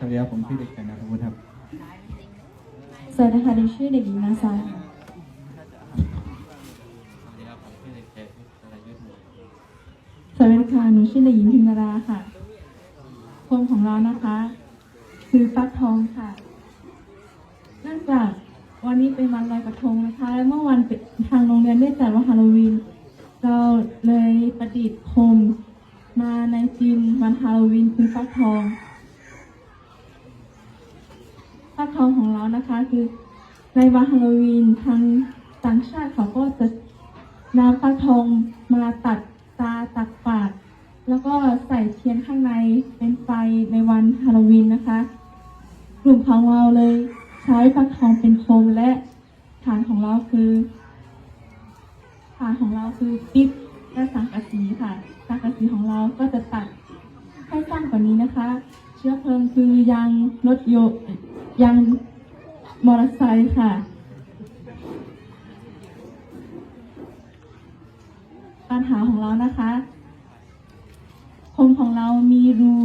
สวัสดีครับผมชื่อเด็กชายนามสกุลครับสวัสดีค่ะดิฉันชื่อเด็กหญิงนาซาสวัสดีครับผมชื่อเด็กชายพุทธรายุทธ์สวัสดีค่ะหนูชื่อเด็กหญิงพิมนาราค่ะพมของเรานะคะ คือฟักทองค่ะเนื่องจากวันนี้เป็นวันลอยกระทงนะคะ และเมื่อวันเป็นทางโรงเรียนได้จัดวันฮาโลวีนเราเลยประดิษฐ์โคมมาในธีมวันฮาโลวีนคือฟักทอง ฟักทองของเรานะคะ คือในวันฮาโลวีนทางต่างชาติเขาก็จะนำฟักทองมาตัดตาตัดปากแล้วก็ใส่เทียนข้างในเป็นไฟในวันฮาโลวีนนะคะ กลุ่มของเราเลยใช้ฟักทองเป็นโคมและฐานของเราคือฐานของเราคือปิ๊บและสังกะสีค่ะ สังกะสีของเราก็จะตัดให้สั้นกว่านี้นะคะ เชื้อเพลิงคือยางรถยนต์ ยางมอเตอร์ไซค์ค่ะปัญหาของเรานะคะโคมของเรามีรู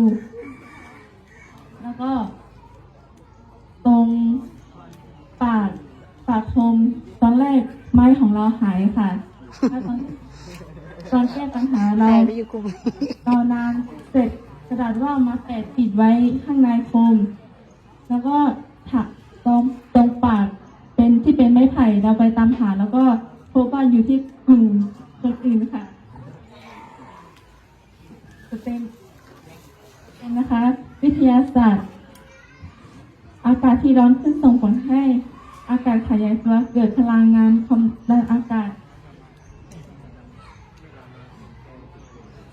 แล้วก็ ตรงปากปากโคมตอนแรกไม้ของเราหายค่ะแล้วตอนตอนแก้ปัญหาเราแต่ไม่อยู่กลุ่มเรานานเสร็จกระดาษว่าวมาแปะติดไว้ข้างในโคม แล้วก็ถักตรงตรงปากเป็นที่เป็นไม้ไผ่เราไปตามหา แล้วก็พบว่าอยู่ที่กลุ่มคนอื่นค่ะจะเป็นเป็นนะคะ วิทยาศาสตร์ อากาศที่ร้อนขึ้นส่งผลให้อากาศขยายตัวเกิดพลังงานความดันอากาศ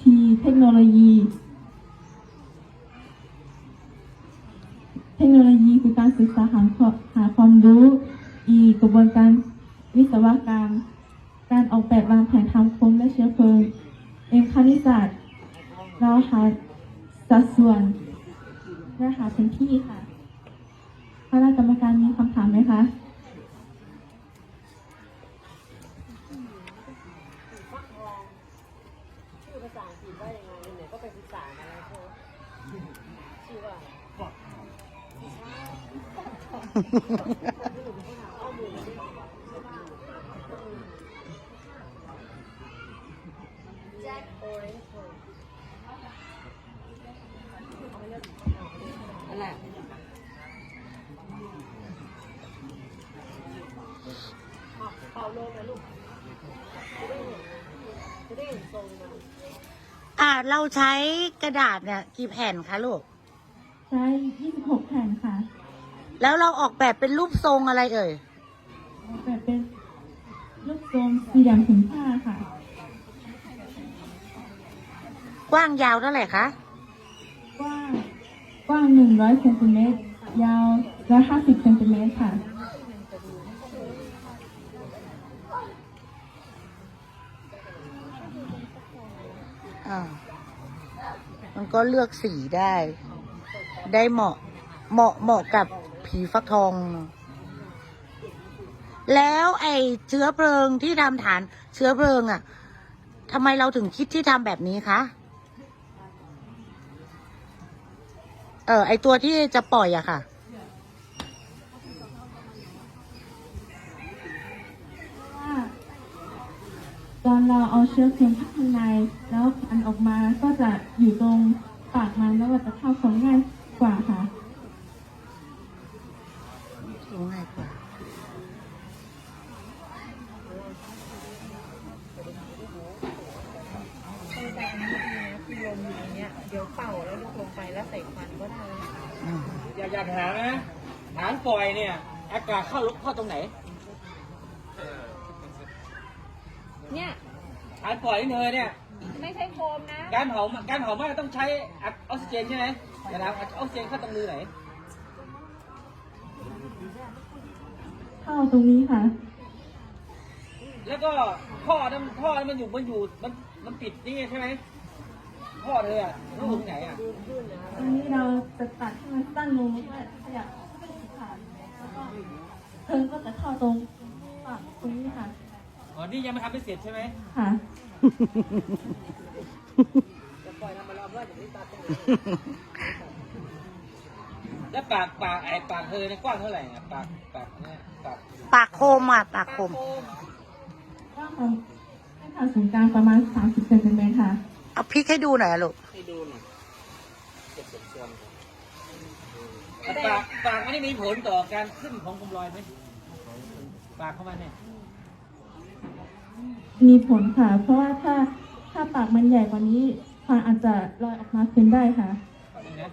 ทีเทคโนโลยี ศึกษาหาความหาความรู้อีกระบวนการวิศวกรรม การออกแบบวางแผนทำโคมและเชื้อเพลิงเอ็มคณิตศาสตร์ เราหาสัดส่วนและหาพื้นที่ค่ะคณะกรรมการมีคำถามไหมคะชื่อภาษาอังกฤษว่ายังไงไหนก็ไปศึกษามาแล้วใช่ไหมชื่อว่า แจ็คโอเรเป่าลมนะลูกจะได้เห็นจะได้เห็นทรงมันอ่าเราใช้กระดาษเนี่ยกี่แผ่นคะลูก ใช้26แผ่นค่ะแล้วเราออกแบบเป็นรูปทรงอะไรเอ่ย ออกแบบเป็นลูกทรงสี่เหลี่ยมผืนผ้าค่ะ กว้างยาวเท่าไหร่คะกว้าง กว้าง100เซนติเมตร ยาว150เซนติเมตรค่ะ อ่ามันก็เลือกสีได้ ได้เหมาะเหมาะเหมาะกับผีฟักทอง แล้วไอ้เชื้อเพลิงที่ทำฐานเชื้อเพลิงอะ่ะทำไมเราถึงคิดที่ทำแบบนี้คะเออไอตัวที่จะปล่อยอะค่ะ ตอนเราเอาเชื้อเพลิงเข้าข้างในแล้วควันออกมาก็จะอยู่ตรงปากมันแล้วก็จะเข้าคนง่ายกว่าค่ะ ง่ายกว่า คือการนี้ดีนะคือลมอยู่ตรง เนี้ยเดี๋ยวเป่าแล้วลูกลงไปแล้วใส่ควันก็ได้อืมอยากอยากถามนะฐานปล่อยเนี่ย อากาศเข้าลุกเข้าตรงไหน เนี่ยฐานปล่อยนี่เธอเนี่ย ไม่ใช่โคมนะ การเผาการเผาไหม้ต้องใช้ออกซิเจนใช่ไหมอยากถามออกซิเจนเข้าตรงรูไหน เข้าตรงนี้ค่ะ แล้วก็ท่อนั้นท่อนั้นมันอยู่มันอยู่มันมันปิดนี่ใช่ไหม ท่อเธออะรูตรงไหนอะตรงนี้เราจะตัดให้มันสั้นลงเพื่อขยับให้ผ่านแล้วก็เพลิงก็จะเข้าตรงปากตรงนี้ค่ะ อ๋อ นี่ยังไม่ทำไม่เสร็จใช่ไหมค่ะ จะปล่อยธรรมดาว่าอย่างนี้ตัดตรงไหนแล้วปากปากไอ้ปากเธอเนี่ยกว้างเท่าไหร่อะปากปากเนี่ยปากปากโคมอะ ปากโคมกว้างของเส้นผ่าศูนย์กลางประมาณ 30เซนติเมตรค่ะ เอาพลิกให้ดูหน่อยอะลูก ให้ดูหน่อยเจ็บส่วนปากปากมันนี่มีผลต่อการขึ้นของกลมรอยไหมปากเข้ามาเนี่ยมีผลค่ะ เพราะว่าถ้าถ้าปากมันใหญ่กว่านี้ฟันอาจจะลอยออกมาคืนได้ค่ะนี่นะ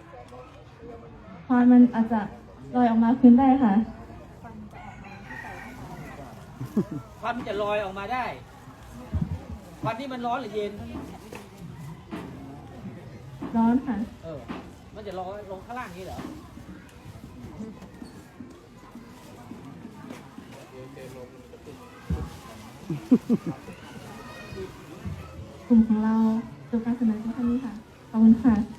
ฟันมันอาจจะลอยออกมาคืนได้ค่ะ ควันมันจะลอยออกมาได้ควันนี่มันร้อนหรือเย็น ร้อนค่ะ เออ มันจะลอยลงข้างล่างนี้เหรอกลุ่มของเราจบการเสนอเพียงเท่านี้ค่ะ ขอบคุณค่ะ